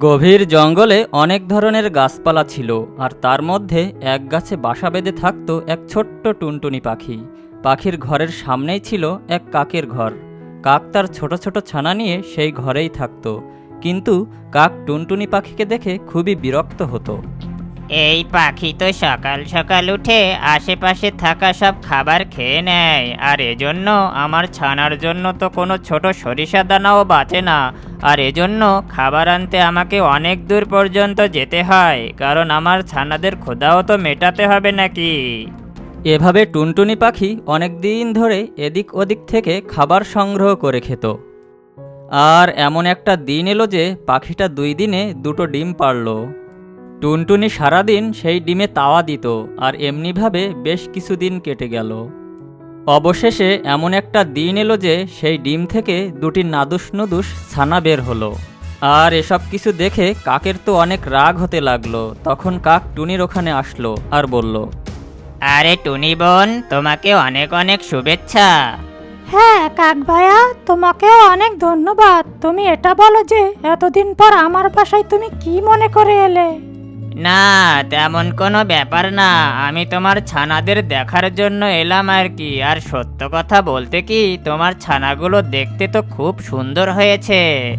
গভীর জঙ্গলে অনেক ধরনের গাছপালা ছিল, আর তার মধ্যে এক গাছে বাসা বেঁধে থাকত এক ছোট্ট টুনটুনি পাখি। পাখির ঘরের সামনেই ছিল এক কাকের ঘর। কাক তার ছোট ছোট ছানা নিয়ে সেই ঘরেই থাকত, কিন্তু কাক টুনটুনি পাখিকে দেখে খুবই বিরক্ত হতো। এই পাখি তো সকাল সকাল উঠে আশেপাশে থাকা সব খাবার খেয়ে নেয়। আর এজন্য আমার ছানার জন্য তো কোনো ছোট সরিষা দানাও বাঁচে না। আর এজন্য খাবার আনতে আমাকে অনেক দূর পর্যন্ত যেতে হয়, কারণ আমার ছানাদের ক্ষুধাও তো মেটাতে হবে নাকি? এভাবে টুনটুনি পাখি অনেক দিন ধরে এদিক ওদিক থেকে খাবার সংগ্রহ করে খেত। আর এমন একটা দিন এলো যে পাখিটা দুই দিনে দুটো ডিম পারল। টুনটুনি সারাদিন সেই ডিমে তাওয়া দিত আর এমনিভাবে বেশ কিছুদিন কেটে গেল। অবশেষে এমন একটা দিন এলো যে সেই ডিম থেকে দুটি নাদুস নুদুস ছানা বের হলো। আর এসব কিছু দেখে কাকের তো অনেক রাগ হতে লাগল। তখন কাক টুনির ওখানে আসলো আর বলল আরে টুনি বোন তোমাকে অনেক অনেক শুভেচ্ছা। হ্যাঁ কাক ভাইয়া তোমাকেও অনেক ধন্যবাদ। তুমি এটা বলো যে এতদিন পর আমার বাসায় তুমি কি মনে করে এলে? না, তেমন কোনো ব্যাপার না। আমি তোমার ছানাদের দেখার জন্য এলাম আর কি। আর সত্য কথা বলতে কি, তোমার ছানাগুলো দেখতে তো খুব সুন্দর হয়েছে।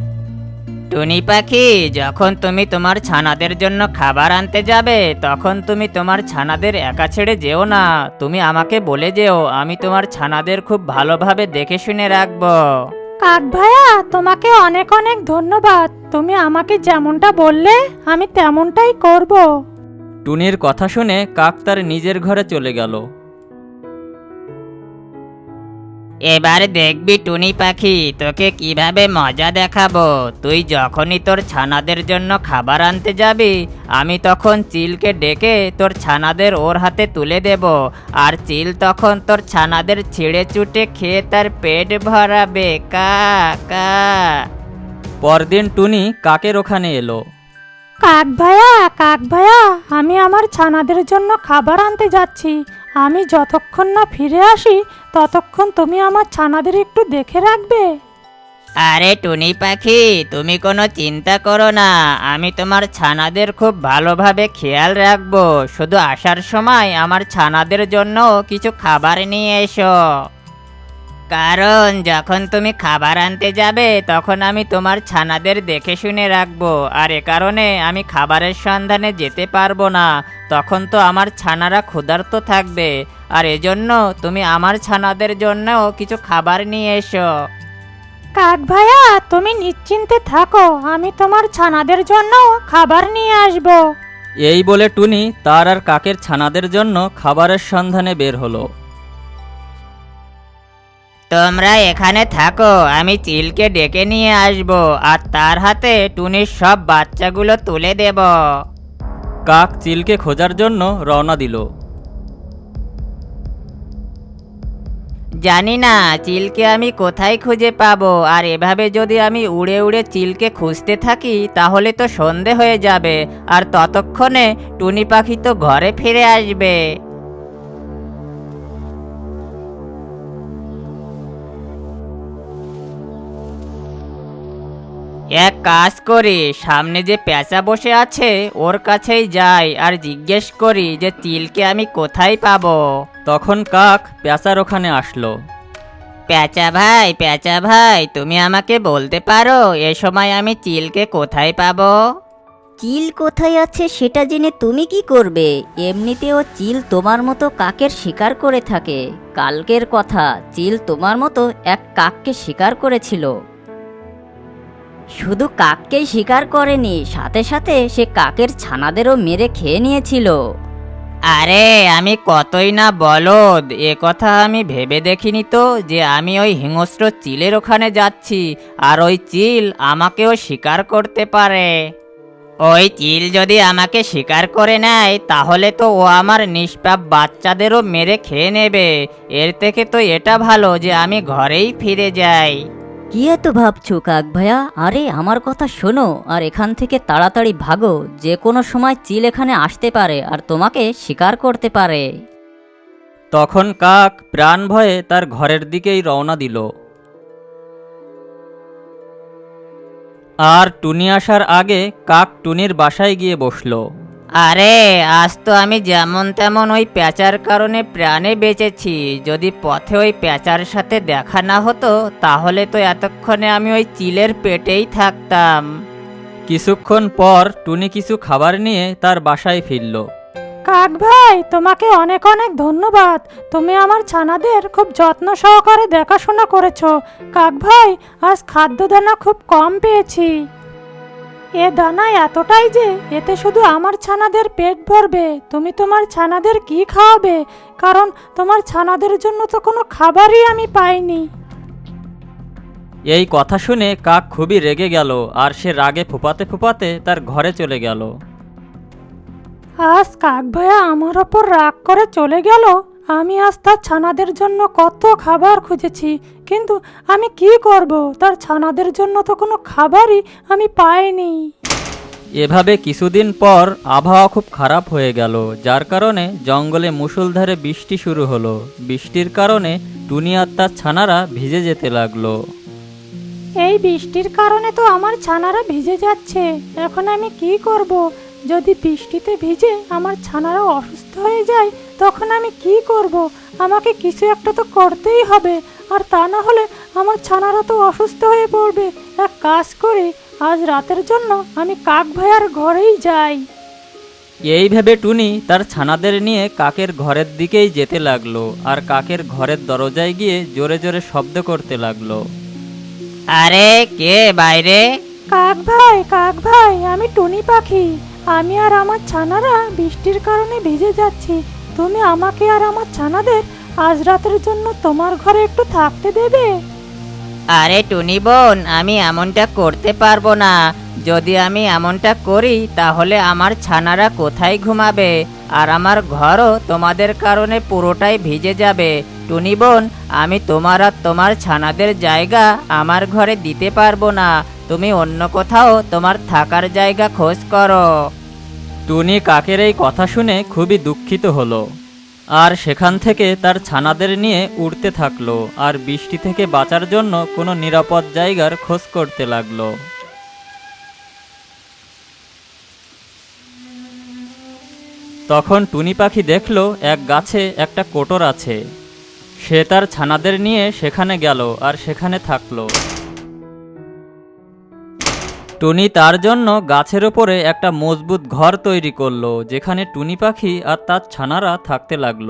টুনি পাখি, যখন তুমি তোমার ছানাদের জন্য খাবার আনতে যাবে, তখন তুমি তোমার ছানাদের একা ছেড়ে যেও না। তুমি আমাকে বলে যেও, আমি তোমার ছানাদের খুব ভালোভাবে দেখে শুনে রাখব। কাক ভাইয়া তোমাকে অনেক অনেক ধন্যবাদ। তুমি আমাকে যেমনটা বললে, আমি তেমনটাই করব। টুনির কথা শুনে কাক তার নিজের ঘরে চলে গেল। এবার দেখবি টুনি পাখি, তোকে কীভাবে মজা দেখাবো? তুই যখনই তোর ছানাদের জন্য খাবার আনতে যাবি, আমি তখন চিলকে ডেকে তোর ছানাদের ওর হাতে তুলে দেব। আর চিল তখন তোর ছানাদের ছিঁড়ে চুটে খেয়ে তার পেট ভরাবে। কা কা। পরদিন টুনি কাকের ওখানে এলো। কাক ভাইয়া কাক ভাইয়া আমি আমার ছানাদের জন্য খাবার আনতে যাচ্ছি। আমি যতক্ষণ না ফিরে আসি, ততক্ষণ তুমি আমার ছানাদের একটু দেখে রাখবে। আরে টুনি পাখি, তুমি কোনো চিন্তা করো না। আমি তোমার ছানাদের খুব ভালোভাবে খেয়াল রাখব। শুধু আসার সময় আমার ছানাদের জন্য কিছু খাবার নিয়ে এসো। কারণ যখন তুমি খাবার আনতে যাবে তখন আমি তোমার ছানাদের দেখে শুনে রাখব। আর এ কারণে আমি খাবারের সন্ধানে যেতে পারব না। তখন তো আমার ছানারা ক্ষুধার্ত থাকবে। আর এজন্য তুমি আমার ছানাদের জন্যও কিছু খাবার নিয়ে এসো। কাক ভাইয়া তুমি নিশ্চিন্তে থাকো। আমি তোমার ছানাদের জন্য খাবার নিয়ে আসব। এই বলে টুনি তার আর কাকের ছানাদের জন্য খাবারের সন্ধানে বের হলো। তোমরা এখানে থাকো আমি চিলকে ডেকে নিয়ে আসব আর তার হাতে টুনির সব বাচ্চাগুলো তুলে দেব। কাক চিলকে খোঁজার জন্য রওনা দিল। জানি না চিলকে আমি কোথায় খুঁজে পাবো আর এভাবে যদি আমি উড়ে উড়ে চিলকে খুঁজতে থাকি তাহলে তো সন্ধে হয়ে যাবে আর ততক্ষণে টুনি পাখি তো ঘরে ফিরে আসবে। এক কাজ করি সামনে যে পেঁচা বসে আছে ওর কাছেই যাই আর জিজ্ঞেস করি যে চিলকে আমি কোথায় পাবো। তখন কাক পেঁচার ওখানে আসলো। পেঁচা ভাই পেঁচা ভাই তুমি আমাকে বলতে পারো এ সময় আমি চিলকে কোথায় পাবো? চিল কোথায় আছে সেটা জেনে তুমি কি করবে? এমনিতেও চিল তোমার মতো কাকের শিকার করে থাকে। কালকের কথা চিল তোমার মতো এক কাককে শিকার করেছিল। শুধু কাককেই শিকার করেনি, সাথে সাথে সে কাকের ছানাদেরও মেরে খেয়ে নিয়েছিল। আরে, আমি কতই না বলদ, এ কথা আমি ভেবে দেখিনি তো যে আমি ওই হিংস্র চিলের ওখানে যাচ্ছি, আর ওই চিল আমাকেও শিকার করতে পারে। ওই চিল যদি আমাকে শিকার করে নেয়, তাহলে তো ও আমার নিষ্পাপ বাচ্চাদেরও মেরে খেয়ে নেবে। এর থেকে তো এটা ভালো যে আমি ঘরেই ফিরে যাই। কি এত ভাবছ, কাক ভাইয়া আরে, আমার কথা শোনো, আর এখান থেকে তাড়াতাড়ি ভাগো। যে কোনো সময় চিল এখানে আসতে পারে, আর তোমাকে শিকার করতে পারে। তখন কাক প্রাণ ভয়ে তার ঘরের দিকেই রওনা দিল। আর টুনি আসার আগে কাক টুনির বাসায় গিয়ে বসল। আরে আজ তো আমি যেমন তেমন ওই প্যাঁচার কারণে প্রাণে বেঁচেছি। যদি পথে ওই প্যাঁচার সাথে দেখা না হতো তাহলে তো এতক্ষণে আমি ওই চিলের পেটেই থাকতাম। কিছুক্ষণ পর টুনি কিছু খাবার নিয়ে তার বাসায় ফিরল। কাক ভাই তোমাকে অনেক অনেক ধন্যবাদ। তুমি আমার ছানাদের খুব যত্ন সহকারে দেখাশোনা করেছ। কাক ভাই আজ খাদ্য দানা খুব কম পেয়েছি। এ দানা এতটাই যে এতে শুধু আমার ছানাদের পেট ভরবে। তুমি তোমার ছানাদের কি খাওয়াবে? কারণ তোমার ছানাদের জন্য তো কোনো খাবারই আমি পাইনি। এই কথা শুনে কাক খুবই রেগে গেল আর সে রাগে ফুপাতে ফুপাতে তার ঘরে চলে গেল। আজ কাক ভাইয়া আমার ওপর রাগ করে চলে গেল? আমি আজ তার ছানাদের জন্য কত খাবার খুঁজেছি কিন্তু আমি কি করব? তার ছানাদের জন্য তো কোনো খাবারই আমি পাইনি। এভাবে কিছুদিন পর আবহাওয়া খুব খারাপ হয়ে গেল যার কারণে জঙ্গলে মুষলধারে বৃষ্টি শুরু হলো। বৃষ্টির কারণে টুনি আর তার ছানারা ভিজে যেতে লাগল। এই বৃষ্টির কারণে তো আমার ছানারা ভিজে যাচ্ছে এখন আমি কি করব? যদি বৃষ্টিতে ভিজে আমার ছানারা অসুস্থ হয়ে যায় তখন আমি কি করব? আমাকে কিছু একটা তো করতেই হবে আর তা না হলে আমার ছানারা তো অসুস্থ হয়ে পড়বে। এক কাজ করি আজ রাতের জন্য আমি কাক ভাইয়ার ঘরেই যাই। এই ভেবে টুনি তার ছানাদের নিয়ে কাকের ঘরের দিকেই যেতে লাগল আর কাকের ঘরের দরজায় গিয়ে জোরে জোরে শব্দ করতে লাগল। আরে কে বাইরে? কাক ভাই কাক ভাই আমি টুনি পাখি। আমি আর আমার ছানারা বৃষ্টির কারণে ভিজে যাচ্ছি। তুমি আমাকে আর আমার ছানাদের আজ রাতের জন্য তোমার ঘরে একটু থাকতে দেবে? আরে টুনি বোন, আমি এমনটা করতে পারব না। যদি আমি এমনটা করি, তাহলে আমার ছানারা কোথায় ঘুমাবে? আর আমার ঘরও তোমাদের কারণে পুরোটাই ভিজে যাবে। টুনি বোন, আমি তোমার আর তোমার ছানাদের জায়গা আমার ঘরে দিতে পারব না। তুমি অন্য কোথাও তোমার থাকার জায়গা খোঁজ করো। টুনি কাকের এই কথা শুনে খুবই দুঃখিত হলো। আর সেখান থেকে তার ছানাদের নিয়ে উড়তে থাকল আর বৃষ্টি থেকে বাঁচার জন্য কোনো নিরাপদ জায়গার খোঁজ করতে লাগল। তখন টুনি পাখি দেখল এক গাছে একটা কোটর আছে। সে তার ছানাদের নিয়ে সেখানে গেল আর সেখানে থাকল। টুনি তার জন্য গাছের ওপরে একটা মজবুত ঘর তৈরি করল, যেখানে টুনি পাখি আর তার ছানারা থাকতে লাগল।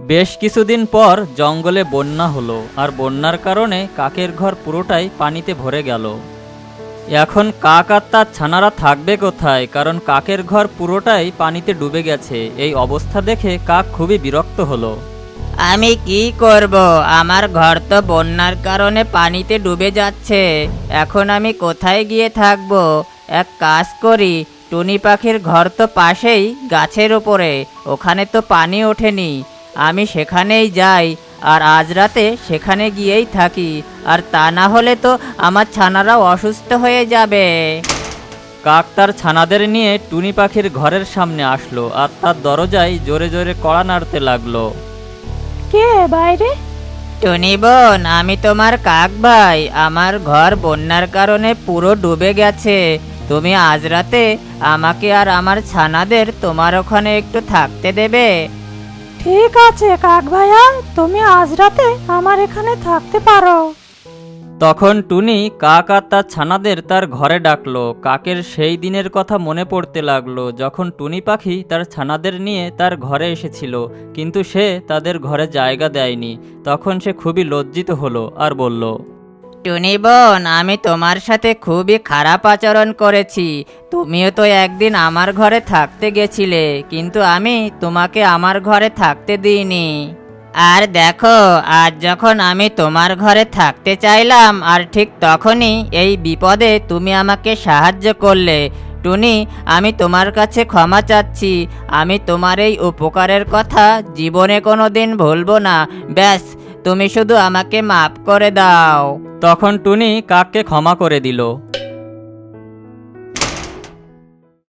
বেশ কিছুদিন পর জঙ্গলে বন্যা হলো, আর বন্যার কারণে কাকের ঘর পুরোটাই পানিতে ভরে গেল। এখন কাক আর তার ছানারা থাকবে কোথায়? কারণ কাকের ঘর পুরোটাই পানিতে ডুবে গেছে। এই অবস্থা দেখে কাক খুবই বিরক্ত হলো। আমি কি করব? আমার ঘর তো বন্যার কারণে পানিতে ডুবে যাচ্ছে। এখন আমি কোথায় গিয়ে থাকব? এক কাজ করি, টুনি পাখির ঘর তো পাশেই, গাছের ওপরে। ওখানে তো পানি ওঠেনি। আমি সেখানেই যাই, আর আজ রাতে সেখানে গিয়েই থাকি। আর তা না হলে তো আমার ছানারাও অসুস্থ হয়ে যাবে। কাক তার ছানাদের নিয়ে টুনি পাখির ঘরের সামনে আসলো, আর তার দরজায় জোরে জোরে কড়া নাড়তে লাগল। কে বাইরে? টনি বোন আমি তোমার কাক ভাই। আমার ঘর বন্যার কারণে পুরো ডুবে গেছে। তুমি আজ রাতে আমাকে আর আমার ছানাদের তোমার ওখানে একটু থাকতে দেবে। ঠিক আছে কাক ভাইয়া। তুমি আজ রাতে আমার এখানে থাকতে পারো। তখন টুনি কাক আর তার ছানাদের তার ঘরে ডাকলো। কাকের সেই দিনের কথা মনে পড়তে লাগল যখন টুনি পাখি তার ছানাদের নিয়ে তার ঘরে এসেছিল। কিন্তু সে তাদের ঘরে জায়গা দেয়নি। তখন সে খুবই লজ্জিত হলো আর বলল, টুনি বোন, আমি তোমার সাথে খুবই খারাপ আচরণ করেছি। তুমিও তো একদিন আমার ঘরে থাকতে গেছিলে, কিন্তু আমি তোমাকে আমার ঘরে থাকতে দিইনি। আর দেখো, আজ যখন আমি তোমার ঘরে থাকতে চাইলাম, আর ঠিক তখনই এই বিপদে তুমি আমাকে সাহায্য করলে। টুনি, আমি তোমার কাছে ক্ষমা চাচ্ছি। আমি তোমার এই উপকারের কথা জীবনে কোনো দিন ভুলবো না। ব্যাস, তুমি শুধু আমাকে মাফ করে দাও। তখন টুনি কাককে ক্ষমা করে দিল।